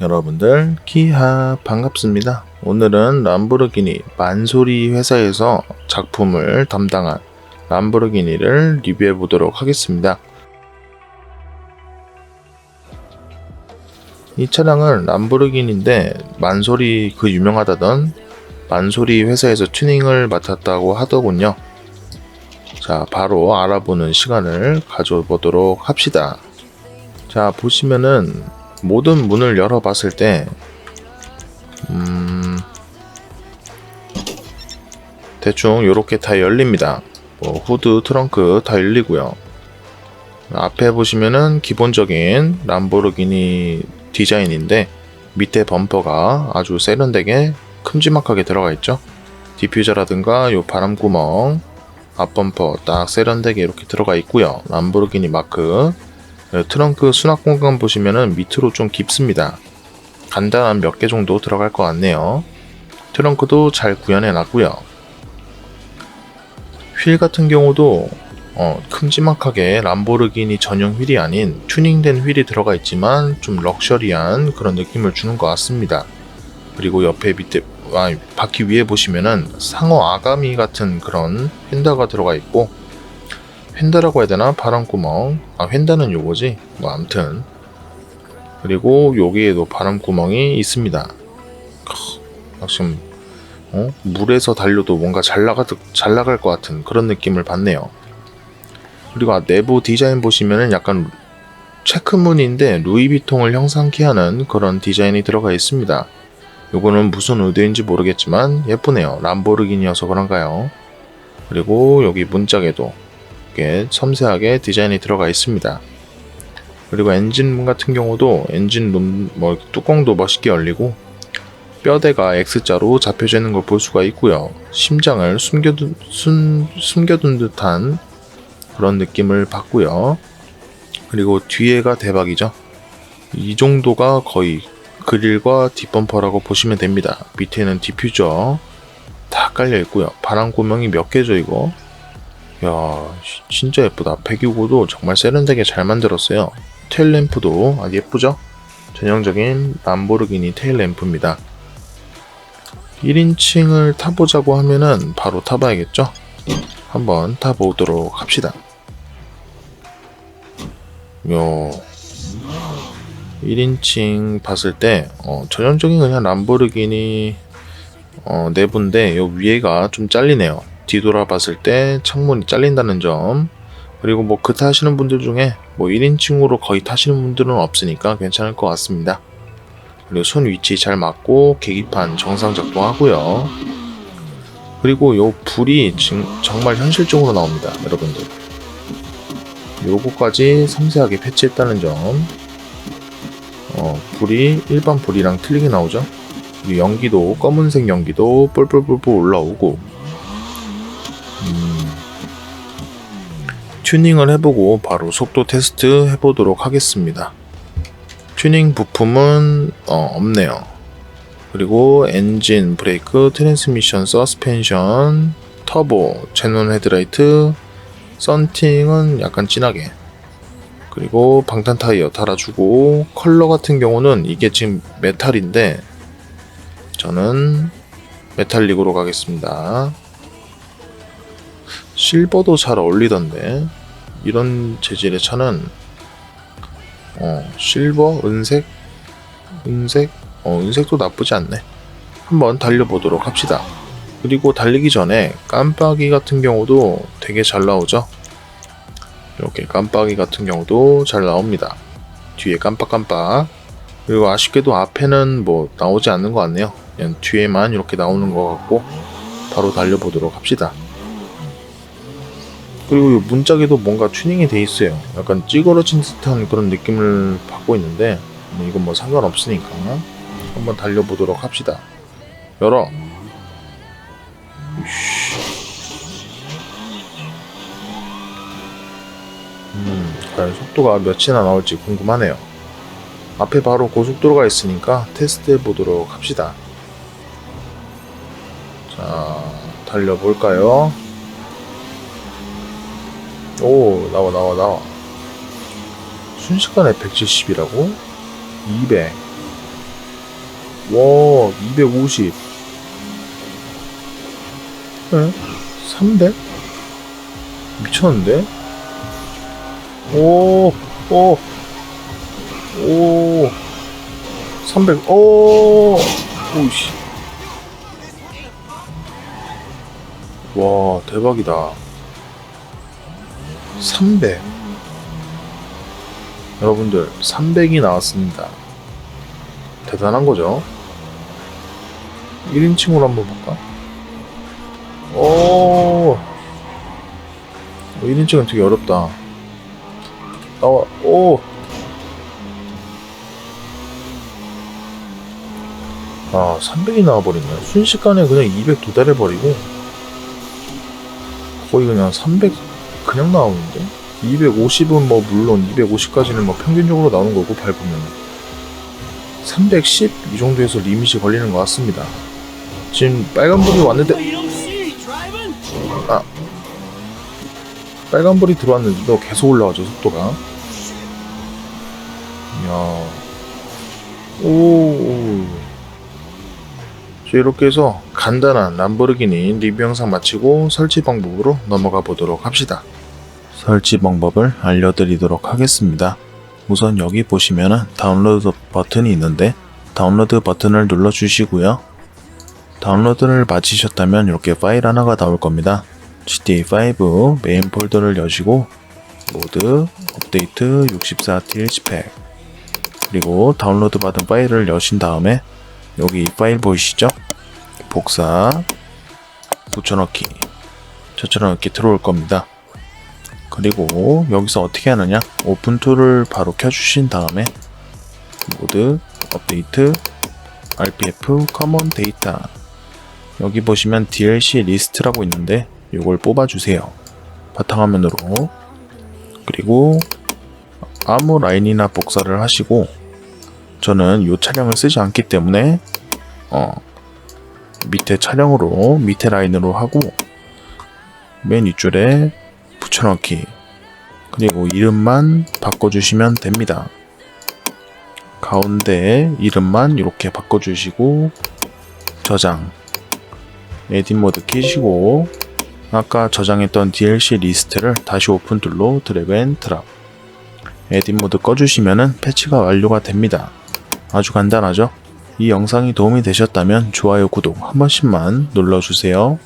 여러분들 키하 반갑습니다. 오늘은 람보르기니 만소리 회사에서 작품을 담당한 람보르기니를 리뷰해 보도록 하겠습니다. 이 차량은 람보르기니인데 만소리 그 유명하다던 만소리 회사에서 튜닝을 맡았다고 하더군요. 자, 바로 알아보는 시간을 가져보도록 합시다. 자, 보시면은 모든 문을 열어봤을 때, 음, 대충 이렇게 다 열립니다. 뭐 후드, 트렁크 다 열리고요. 앞에 보시면은 기본적인 람보르기니 디자인인데 밑에 범퍼가 아주 세련되게 큼지막하게 들어가 있죠. 디퓨저라든가 요 바람구멍, 앞범퍼 딱 세련되게 이렇게 들어가 있고요. 람보르기니 마크 네, 트렁크 수납 공간 보시면은 밑으로 좀 깊습니다. 간단한 몇 개 정도 들어갈 것 같네요. 트렁크도 잘 구현해 놨고요. 휠 같은 경우도 어, 큼지막하게 람보르기니 전용 휠이 아닌 튜닝된 휠이 들어가 있지만 좀 럭셔리한 그런 느낌을 주는 것 같습니다. 그리고 옆에 밑에 아, 바퀴 위에 보시면은 상어 아가미 같은 그런 휀다가 들어가 있고 휀다라고 해야 되나? 바람구멍. 아 휀다는 요거지? 뭐 암튼. 그리고 여기에도 바람 구멍이 있습니다. 지금 어? 물에서 달려도 뭔가 잘 나가 잘 나갈 것 같은 그런 느낌을 받네요. 그리고 아, 내부 디자인 보시면은 약간 체크무늬인데 루이비통을 형상케 하는 그런 디자인이 들어가 있습니다. 요거는 무슨 의도인지 모르겠지만 예쁘네요. 람보르기니여서 그런가요? 그리고 여기 문짝에도 이렇게 섬세하게 디자인이 들어가 있습니다. 그리고 엔진문 같은 경우도 엔진룸 뭐 뚜껑도 멋있게 열리고 뼈대가 X자로 잡혀져 있는 걸 볼 수가 있고요. 심장을 숨겨둔, 숨, 숨겨둔 듯한 그런 느낌을 받고요. 그리고 뒤에가 대박이죠. 이 정도가 거의 그릴과 뒷범퍼라고 보시면 됩니다. 밑에는 디퓨저 다 깔려 있고요. 바람 구멍이 몇 개죠 이거? 야 진짜 예쁘다. 배기구도 정말 세련되게 잘 만들었어요. 테일 램프도 아주 예쁘죠? 전형적인 람보르기니 테일 램프입니다. 1인칭을 타보자고 하면은 바로 타봐야겠죠? 한번 타보도록 합시다. 요 1인칭 봤을 때 어, 전형적인 그냥 람보르기니 어, 내부인데 요 위에가 좀 잘리네요 뒤돌아봤을 때 창문이 잘린다는 점 그리고 뭐 그 타시는 분들 중에 뭐 1인칭으로 거의 타시는 분들은 없으니까 괜찮을 것 같습니다. 그리고 손 위치 잘 맞고 계기판 정상 작동하고요. 그리고 요 불이 정말 현실적으로 나옵니다, 여러분들. 요거까지 섬세하게 패치했다는 점. 어, 불이 일반 불이랑 틀리게 나오죠. 연기도 검은색 연기도 뿔뿔뿔뿔 올라오고 튜닝을 해보고 바로 속도 테스트 해보도록 하겠습니다. 튜닝 부품은 어, 없네요. 그리고 엔진, 브레이크, 트랜스미션, 서스펜션, 터보, 제논 헤드라이트, 썬팅은 약간 진하게 그리고 방탄 타이어 달아주고 컬러 같은 경우는 이게 지금 메탈인데 저는 메탈릭으로 가겠습니다. 실버도 잘 어울리던데 이런 재질의 차는 어 실버, 은색, 은색, 어 은색도 나쁘지 않네. 한번 달려보도록 합시다. 그리고 달리기 전에 깜빡이 같은 경우도 되게 잘 나오죠. 이렇게 깜빡이 같은 경우도 잘 나옵니다. 뒤에 깜빡깜빡. 그리고 아쉽게도 앞에는 뭐 나오지 않는 것 같네요. 그냥 뒤에만 이렇게 나오는 것 같고 바로 달려보도록 합시다. 그리고 문짝에도 뭔가 튜닝이 돼 있어요. 약간 찌그러진 듯한 그런 느낌을 받고 있는데 뭐 이건 뭐 상관없으니까 한번 달려보도록 합시다. 열어. 음, 과연 속도가 몇이나 나올지 궁금하네요. 앞에 바로 고속도로가 있으니까 테스트 해 보도록 합시다. 자, 달려볼까요? 오 나와 나와 나와 순식간에 170이라고? 200 와, 250. 에? 300? 미쳤는데? 오, 오, 오, 300, 오, 오씨. 와, 대박이다. 300. 여러분들, 300이 나왔습니다. 대단한 거죠? 1인칭으로 한번 볼까? 오, 1인칭은 되게 어렵다. 나와, 오! 아, 300이 나와버리네. 순식간에 그냥 200 도달해버리고, 거의 그냥 300 그냥 나오는데? 250은 뭐, 물론 250까지는 뭐 평균적으로 나오는 거고, 밟으면. 310? 이 정도에서 리밋이 걸리는 것 같습니다. 지금 빨간불이 왔는데, driving? 빨간불이 들어왔는데도 계속 올라가죠 속도가 이야 오 자, 이렇게 해서 간단한 람보르기니 리뷰 영상 마치고 설치 방법으로 넘어가 보도록 합시다. 설치 방법을 알려드리도록 하겠습니다. 우선 여기 보시면은 다운로드 버튼이 있는데 다운로드 버튼을 눌러 주시고요. 다운로드를 마치셨다면 이렇게 파일 하나가 나올 겁니다. GTA5 메인 폴더를 여시고 모드 업데이트 64T 스펙. 그리고 다운로드 받은 파일을 여신 다음에 여기 이 파일 보이시죠? 복사 붙여넣기 저처럼 이렇게 들어올 겁니다. 그리고 여기서 어떻게 하느냐 오픈 툴을 바로 켜주신 다음에 모드 업데이트 RPF 커먼 데이터 여기 보시면 DLC 리스트라고 있는데 이걸 뽑아주세요. 바탕화면으로 그리고 아무 라인이나 복사를 하시고 저는 이 차량을 쓰지 않기 때문에 어 밑에 차량으로 밑에 라인으로 하고 맨 윗줄에 붙여넣기 그리고 이름만 바꿔주시면 됩니다. 가운데 이름만 이렇게 바꿔주시고 저장 에딧 모드 키시고 아까 저장했던 DLC 리스트를 다시 오픈 툴로 드래그 앤 드랍 에딧 모드 꺼주시면은 패치가 완료가 됩니다. 아주 간단하죠? 이 영상이 도움이 되셨다면 좋아요 구독 한 번씩만 눌러주세요.